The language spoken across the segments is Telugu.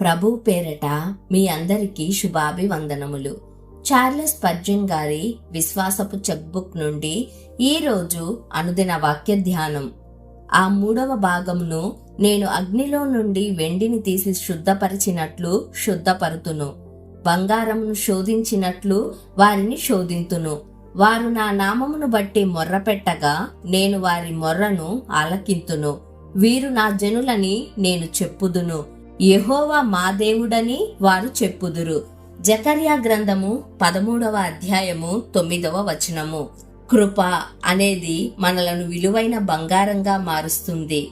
ప్రభు పేరట మీ అందరికీ శుభాభివందనములు. చార్లెస్ పర్జన్ గారి విశ్వాసపు చెక్బుక్ నుండి ఈ రోజు అనుదిన వాక్య ధ్యానం. ఆ మూడవ భాగమును నేను అగ్నిలో నుండి వెండిని తీసి శుద్ధపరిచినట్లు శుద్ధపరుతును. బంగారమును శోధించినట్లు వారిని శోధింతును. వారు నా నామమును బట్టి మొర్రపెట్టగా నేను వారి మొర్రను ఆలకింతును. వీరు నా జనులని నేను చెప్పుదును. యహోవా మా దేవుడని వారు చెప్పుదురు. జకర్యా గ్రంథము పదమూడవ అధ్యాయము తొమ్మిదవ వచనము. కృప అనేది మనలను విలువైన బంగారంగా మారుస్తుంది.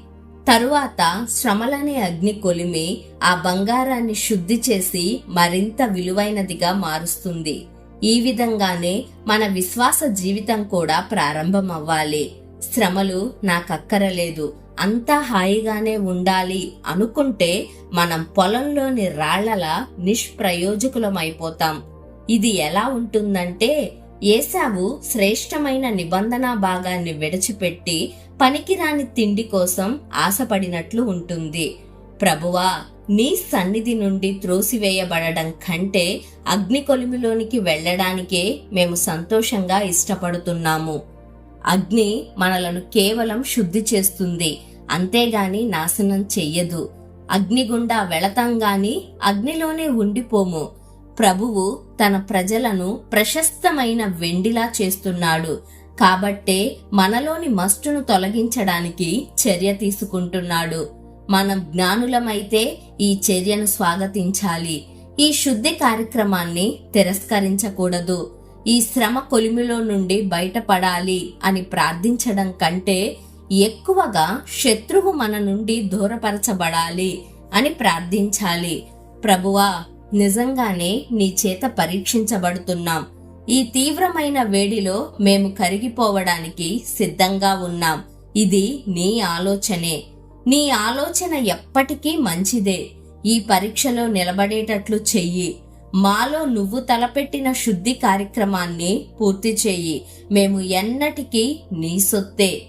తరువాత శ్రమలనే అగ్ని కొలిమి ఆ బంగారాన్ని శుద్ధి చేసి మరింత విలువైనదిగా మారుస్తుంది. ఈ విధంగానే మన విశ్వాస జీవితం కూడా ప్రారంభమవ్వాలి. శ్రమలు నాకక్కరలేదు. అంతా హాయిగానే ఉండాలి అనుకుంటే మనం పొలంలోని రాళ్ళలా నిష్ప్రయోజకులమైపోతాం. ఇది ఎలా ఉంటుందంటే ఏసావు శ్రేష్టమైన నిబంధన భాగాన్ని విడిచిపెట్టి పనికిరాని తిండి కోసం ఆశపడినట్లు ఉంటుంది. ప్రభువా నీ సన్నిధి నుండి త్రోసివేయబడడం కంటే అగ్ని కొలిమిలోనికి వెళ్ళడానికే మేము సంతోషంగా ఇష్టపడుతున్నాము. అగ్ని మనలను కేవలం శుద్ధి చేస్తుంది అంతేగాని నాశనం చెయ్యదు. అగ్నిగుండా వెళతాం గాని అగ్నిలోనే ఉండిపోము. ప్రభువు తన ప్రజలను ప్రశస్తమైన వెండిలా చేస్తున్నాడు. కాబట్టే మనలోని మస్టును తొలగించడానికి చర్య తీసుకుంటున్నాడు. మనం జ్ఞానులమైతే ఈ చర్యను స్వాగతించాలి. ఈ శుద్ధి కార్యక్రమాన్ని తిరస్కరించకూడదు. ఈ శ్రమ కొలిమిలో నుండి బయటపడాలి అని ప్రార్థించడం కంటే ఎక్కువగా శత్రువు మన నుండి దూరపరచబడాలి అని ప్రార్థించాలి. ప్రభువా నిజంగానే నీ చేత పరీక్షించబడుతున్నాం. ఈ తీవ్రమైన వేడిలో మేము కరిగిపోవడానికి సిద్ధంగా ఉన్నాం. ఇది నీ ఆలోచనే. నీ ఆలోచన ఎప్పటికీ మంచిదే. ఈ పరీక్షలో నిలబడేటట్లు చెయ్యి. మాలో నువ్వు తలపెట్టిన శుద్ధి కార్యక్రమాన్ని పూర్తి చేయి. మేము ఎన్నటికీ నీ సొత్తే.